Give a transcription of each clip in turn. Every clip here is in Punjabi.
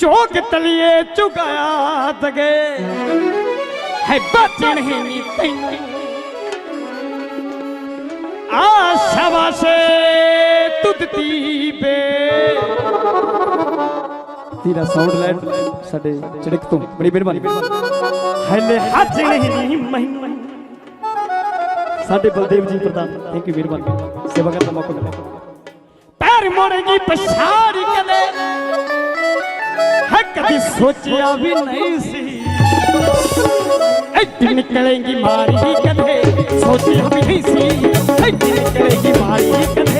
ਚੋਕ ਤਲੀਏ ਝੁਕਾਇਆ ਤਗੇ ਹੈ ਬਚਣ ਹੀ ਨਹੀਂ ਤੈਨੂੰ ਆ ਸ਼ਾਬਾਸ਼ੇ ਤੁੱਤੀ ਬੇ। ਤੇਰਾ ਸਾਊਂਡ ਲਾਈਟ ਸਾਡੇ ਚੜਕ ਤੋਂ ਬੜੀ ਮਿਹਰਬਾਨੀ। ਹਲੇ ਹੱਜ ਨਹੀਂ ਮੈਨੂੰ ਸਾਡੇ ਬਲਦੇਵ ਜੀ ਪ੍ਰਧਾਨ ਥੈਂਕ ਯੂ ਮਿਹਰਬਾਨੀ। ਸੇਵਾ ਕਰਨ ਦਾ ਮੌਕਾ ਮਿਲਿਆ। ਪੈਰ ਮੋੜੇਗੀ ਪਛਾੜੀ ਕਦੇ। ਕਦੀ ਸੋਚਿਆ ਵੀ ਨਹੀਂ ਸੀ। ਐਡੀ ਨਿਕਲੇਗੀ ਮਾਰੀ ਕਦੇ। ਸੋਚਿਆ ਵੀ ਨਹੀਂ ਸੀ। ਐਡੀ ਨਿਕਲੇਗੀ ਮਾਰੀ ਕਦੇ।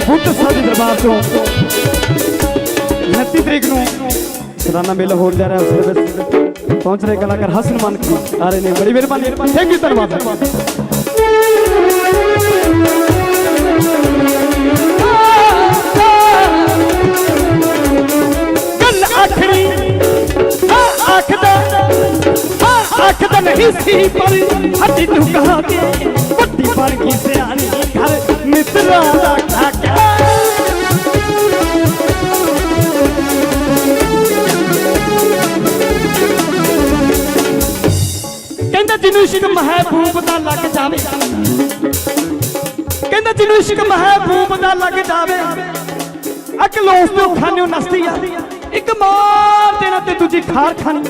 ਯੂ ਮਿਹਰਬਾਨੀ ਧੰਨਵਾਦ ਮਿਹਰਬਾਨੀ ਸਾਡੇ ਕਬੂਤਰ ਸਾਹਿਬ ਦੇ ਦਰਬਾਰ ਤੋਂ 29 ਤਰੀਕ ਨੂੰ ਸਲਾਨਾ ਮੇਲਾ ਹੋ ਜਾ ਰਿਹਾ ਉਸ ਦੇ ਵਿੱਚ ਪਹੁੰਚ ਰਹੇ ਕਲਾਕਾਰ ਹਸਨ ਮਾਨਕੀ ਆ ਰਹੇ ਨੇ। ਬੜੀ ਮਿਹਰਬਾਨੀ ਥੈਂਕ ਯੂ ਧੰਨਵਾਦ। ਗੱਲ ਆਖਰੀ ਆ ਆਖਦਾ ਆ ਆਖਦਾ ਨਹੀਂ ਸੀ, ਪਰ ਹੱਡੀ ਤੂੰ ਕਹਾ ਕੇ ਕਹਿੰਦਾ ਜਿਹਨੂੰ ਇਸ਼ਕ ਮਹਿਬੂਬ ਦਾ ਲੱਗ ਜਾਵੇ। ਕਹਿੰਦਾ ਜਿਹਨੂੰ ਇਸ਼ਕ ਮਹਿਬੂਬ ਦਾ ਲੱਗ ਜਾਵੇ। ਅਕਲ ਤੋਂ ਖਾਨਿਓ ਨਸਦੀ ਆ। ਇੱਕ ਮਾਰ ਦੇਣਾ ਤੇ ਦੂਜੀ ਖਾਰ ਖਾਨੀ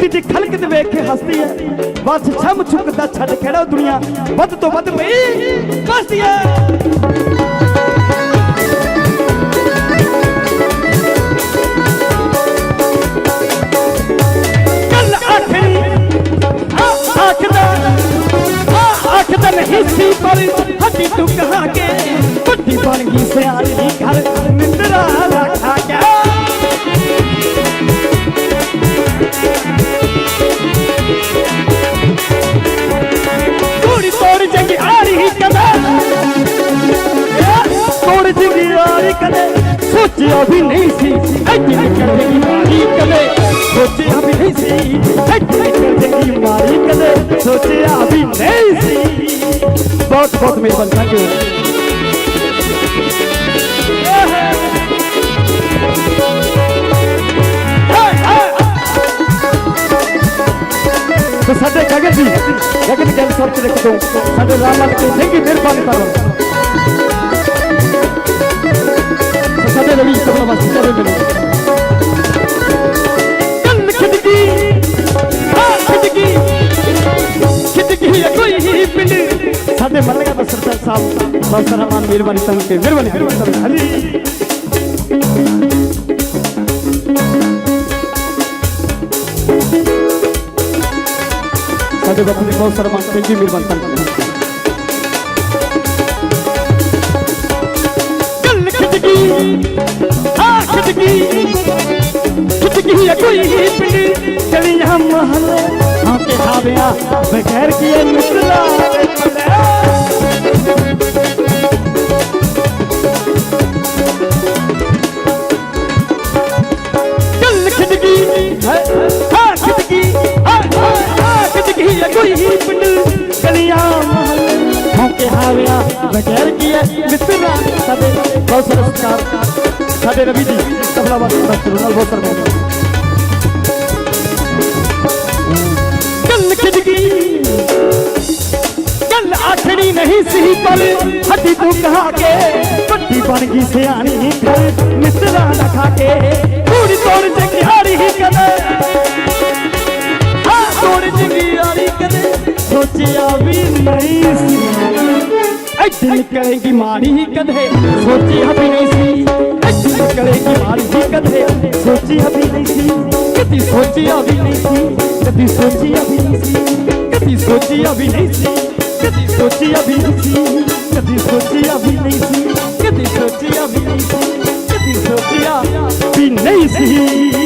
ਤੀਜੀ ਖਲਕ ਤੇ ਵੇਖ ਕੇ ਹੱਸਦੀ ਐ ਬਸ ਛਮ ਛੁਕਦਾ ਛੱਡ ਖੜਾ ਦੁਨੀਆ ਵੱਧ ਤੋਂ ਵੱਧ ਪਈ। ਕਸਦੀ ਐ मुर्गी आ रही कदे तोड़ जगी आ रही कदे। सोचिया भी नहीं सी अजनी कर जगी मारी कदे। सोचिया भी नहीं सी अजनी कर मारी कदे। सोचिया भी नहीं सी। बहुत बहुत मेहरबान थैंक यू ਤੇ ਸਾਡੇ ਗਗਨ ਜੀ ਗਗਨ ਗੱਲ ਸੋਚ ਰੱਖ ਦੋ ਸਾਡੇ ਰਾਮਨ ਤੇ ਸਿੰਘ ਮਿਹਰਬਾਨੀ ਕਰੋ ਤੇ ਸਾਡੇ ਰਵੀ ਸਭਾ ਵਾਸਤੇ ਚਲੇ ਗਏ ਗੱਲ ਖਿਦਕੀ ਆ ਖਿਦਕੀ ਖਿਦਕੀ ਹੈ ਕੋਈ ਹੀ ਪਿੰਡ ਸਾਡੇ ਮੱਲਗਾ ਦਾ ਸਰਦਾਰ ਸਾਹਿਬ ਬਹੁਤ ਸਾਰਾ ਮਾਨ ਮਿਹਰਬਾਨੀ ਸੰਗ ਕੇ ਮਿਹਰਬਾਨੀ ਮਿਹਰਬਾਨੀ ਹਰੀ ਸਾਡੇ ਬਾਪੂ ਜੀ ਬਹੁਤ ਸਾਰਾ ਮਾਨ ਥੈਂਕ ਯੂ ਮਿਹਰਬਾਨੀ ਧੰਨਵਾਦ ਗੱਲ ਖਿਦਕੀ ਆ ਖਿਦਕੀ ਖਿਦਕੀ ਹੈ ਬਗੈਰ ਕੀ ਹੈ ਮਿੱਤਰਾਂ ਸਾਡੇ ਬਹੁਤ ਸਰਕਾਰ ਸਾਡੇ ਰਵੀ ਜੀ ਤਬਲਾ ਵਾਸ ਸਤਿ ਨਾਲ ਬਹੁਤ ਸਰਕਾਰ ਗੱਲ ਖਿਦਗੀ ਗੱਲ ਆਖਣੀ ਨਹੀਂ ਸੀ ਪਰ ਹੱਡੀ ਤੂੰ ਕਹਾ ਕੇ, ਵੱਡੀ ਬਣ ਗਈ ਸਿਆਣੀ ਫਿਰ ਮਿੱਤਰਾਂ ਦਾ ਖਾ ਕੇ। ਥੋੜੀ ਤੋੜ ਤੇ ਕਿਹਾੜੀ ਹੀ ਕਦੇ। ਹਾਂ, ਤੋੜ ਜਿੰਗੀ ਆੜੀ ਕਦੇ। ਸੋਚਿਆ ਵੀ ਨਹੀਂ ਸੀ दिल करेगी मारी ही कदे सोची अभी नहीं सी। दिल करेगी मारी ही कदे सोची अभी नहीं सी। कभी सोची अभी नहीं सी। कभी सोची अभी नहीं सी। कभी सोची अभी नहीं सी। कभी सोची अभी नहीं सी। कभी सोची अभी नहीं सी। कभी सोची अभी नहीं सी। कभी सोची अभी नहीं सी।